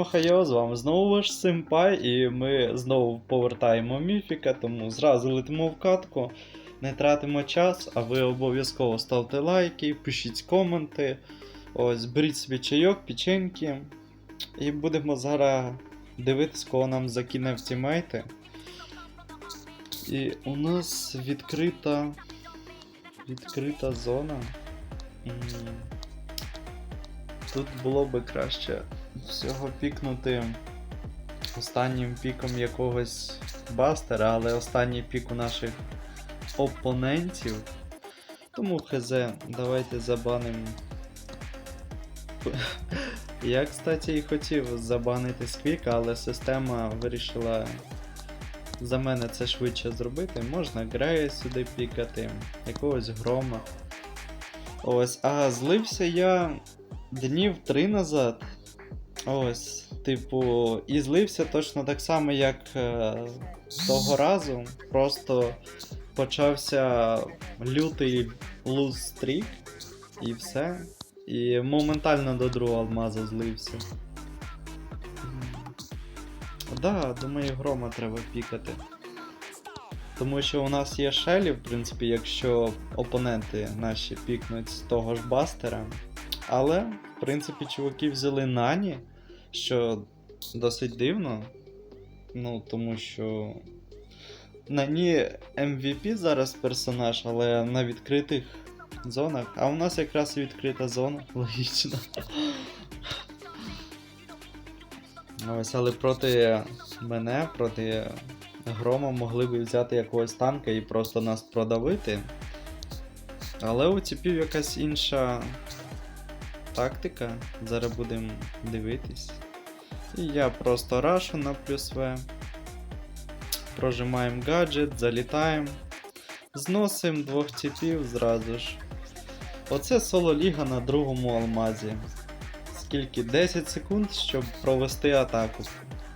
Махайо, з вами знову ваш Симпай, і ми знову повертаємо міфіка, тому зразу летимо в катку, не тратимо час, а ви обов'язково ставте лайки, пишіть коменти. Ось, беріть собі чайок, печеньки. І будемо зараз дивитись, кого нам закине в тімейти. І у нас відкрита. Відкрита зона. Тут було би краще всього пікнути останнім піком якогось бастера, але останній пік у наших опонентів. Тому хз, давайте забанимо. Я, кстати, і хотів забанити Сквіка, але система вирішила за мене це швидше зробити. Можна Грея сюди пікати, якогось грома. Ось, а злився я днів три назад. Ось, типу, і злився точно так само, як е, того разу. Просто почався лютий луз стрік, і все. І моментально до другого алмаза злився. Да, думаю, грома треба пікати. Тому що у нас є шелі, в принципі, якщо опоненти наші пікнуть з того ж бастера. Але, в принципі, чуваки взяли Нані, що досить дивно. Ну, тому що. Нані MVP зараз персонаж, але на відкритих зонах. А у нас якраз відкрита зона, логічно. Ось, але проти мене, проти Грома могли б взяти якогось танка і просто нас продавити. Але у типів якась інша тактика. Зараз будемо дивитись. І я просто рашу на плюс В. Прожимаємо гаджет, залітаємо. Зносимо двох типів зразу ж. Оце соло ліга на другому алмазі. Скільки? 10 секунд, щоб провести атаку.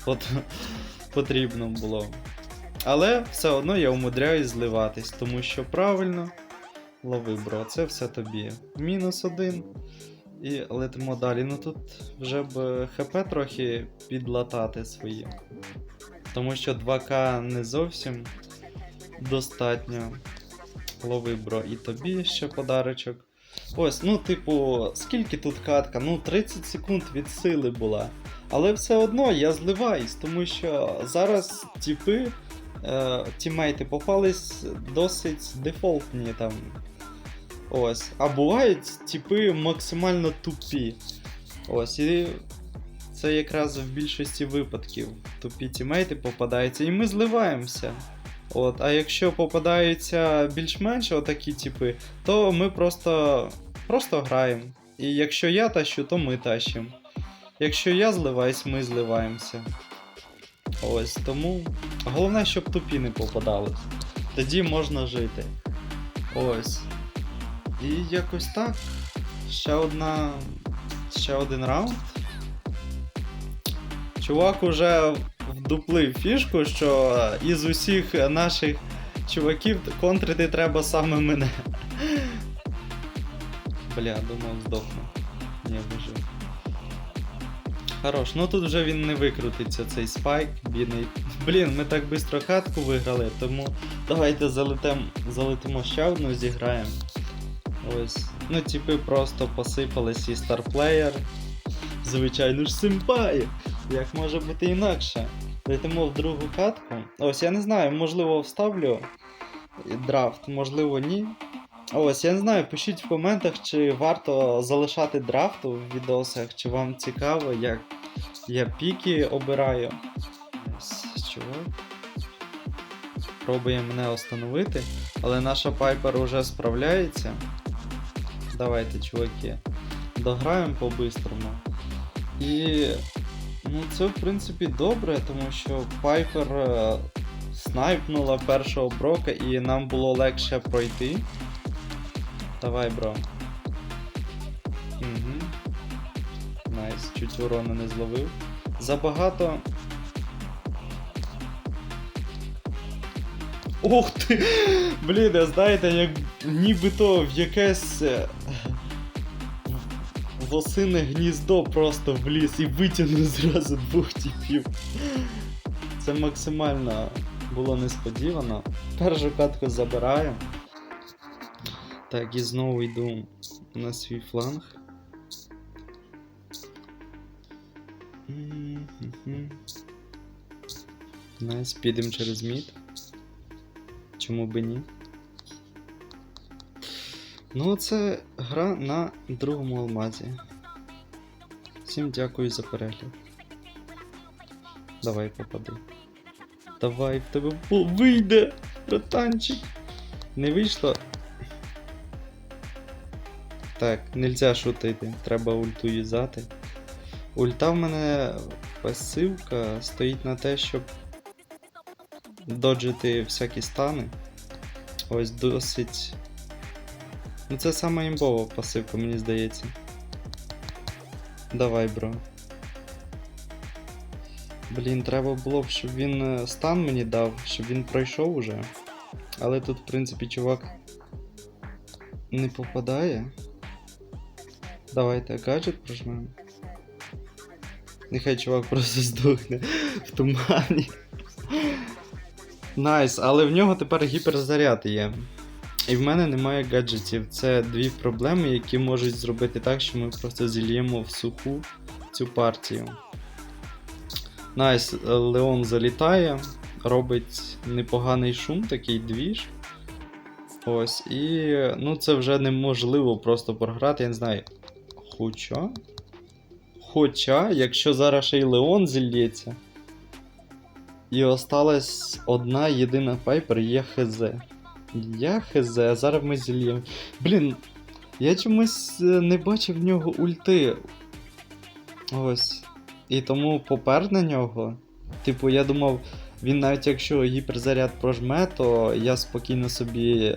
От потрібно було. Але все одно я умудряюсь зливатись, тому що правильно. Лови, бро, це все тобі. Мінус один. І летимо далі. Ну тут вже б ХП трохи підлатати свої. Тому що 2К не зовсім достатньо. Лови, бро, і тобі ще подарочок. Ось, ну, типу, скільки тут катка? Ну, 30 секунд від сили була. Але все одно я зливаюсь, тому що зараз типи, е, тімейти попались досить дефолтні там. Ось. А бувають типи максимально тупі. Ось, і це якраз в більшості випадків тупі тімейти попадаються, і ми зливаємося. От, а якщо попадаються більш-менш отакі типи, то ми просто, просто граємо. І якщо я тащу, то ми тащимо. Якщо я зливаюсь, ми зливаємося. Ось, тому головне, щоб тупі не попадались. Тоді можна жити. Ось. І якось так. Ще одна. Ще один раунд. Чувак уже вдуплив фішку, що із усіх наших чуваків контрити треба саме мене. Бля, думав, здохну. Ні, вижив. Хорош, ну тут вже він не викрутиться, цей спайк, бідний. Блін, ми так швидко хатку виграли, тому давайте залетем, залетимо ще одну, зіграємо. Ось. Ну, типи просто посипались і старплеєр. Звичайно ж, симпай! Як може бути інакше? Летимо в другу катку. Ось я не знаю, можливо вставлю драфт, можливо, ні. Ось, я не знаю, пишіть в коментах, чи варто залишати драфт у відосах, чи вам цікаво, як я піки обираю. Ось, чувак. Пробує мене остановити, але наша пайпер уже справляється. Давайте, чуваки, дограємо по-бистрому. І ну, це в принципі добре, тому що Пайпер е, снайпнула першого брока і нам було легше пройти. Давай, бро. Угу. Найс, чуть урона не зловив. Забагато. Ух ти! Блін, знаєте, як нібито в якесь. е, в осине гніздо просто в ліс і витягнув зразу двох типів. Це максимально було несподівано. Першу катку забираю. Так, і знову йду на свій фланг. Найс, підемо через мід. Чому би ні? Ну, це гра на другому алмазі. Всім дякую за перегляд. Давай попади. Давай, в тебе вийде, братанчик. Не вийшло. Так, нельзя шутити, треба ульту юзати. Ульта в мене пасивка стоїть на те, щоб доджити всякі стани. Ось досить. Ну це сама імбова пасивка, мені здається. Давай, бро. Блін, треба було б, щоб він е, стан мені дав, щоб він пройшов уже. Але тут, в принципі, чувак не попадає. Давайте гаджет прожмемо. Нехай чувак просто здохне в тумані. Найс, але в нього тепер гіперзаряд є. І в мене немає гаджетів. Це дві проблеми, які можуть зробити так, що ми просто зільємо в суху цю партію. Найс, Леон залітає, робить непоганий шум, такий двіж. Ось, і ну це вже неможливо просто програти, я не знаю. Хоча. Хоча, якщо зараз ще й Леон зільється. І осталась одна єдина пайпер, є ХЗ. Я ХЗ, а зараз ми зільємо. Блін, я чомусь е, не бачив в нього ульти. Ось. І тому попер на нього. Типу, я думав, він навіть якщо гіперзаряд прожме, то я спокійно собі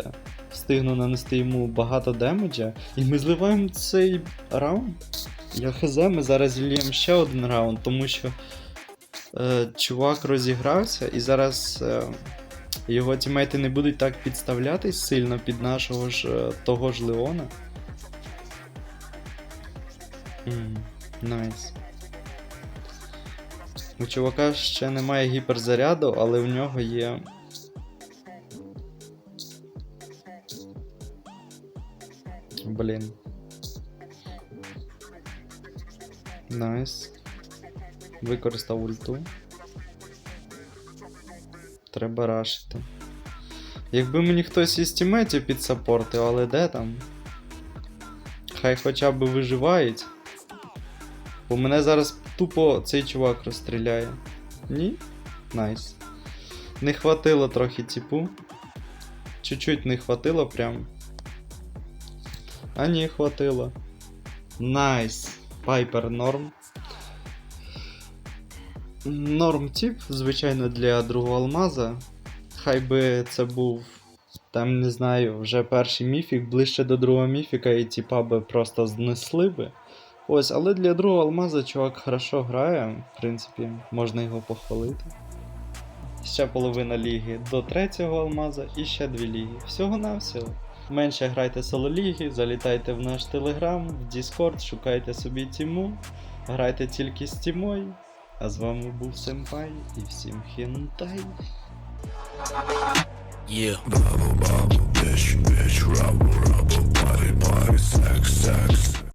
встигну нанести йому багато демеджа. І ми зливаємо цей раунд. Я хз, ми зараз зільємо ще один раунд, тому що е, чувак розігрався і зараз е, його тімейти не будуть так підставлятись сильно під нашого ж е, того ж Леона. М, Найс. У чувака ще немає гіперзаряду, але в нього є. Блін. Найс. Використав ульту. Треба рашити. Якби мені хтось із тімейтів підсапортив, але де там? Хай хоча б виживають. Бо мене зараз тупо цей чувак розстріляє. Ні? Найс. Не хватило трохи типу. Чуть-чуть не хватило прям. А ні, хватило. Найс. Пайпер норм. Норм тип, звичайно, для другого алмаза. Хай би це був. Там, не знаю, вже перший міфік, ближче до другого міфіка, і типа би просто знесли би. Ось, але для другого алмаза чувак хорошо грає, в принципі, можна його похвалити. Ще половина ліги до третього алмаза і ще дві ліги. Всього-навсього. Менше грайте соло ліги, залітайте в наш телеграм, в Discord, шукайте собі тіму, грайте тільки з тімою. А з вами був Сенпай і всім хентай. Yeah. Bubble, bubble, bitch, bitch, rubble, rubble, body, body, sex, sex.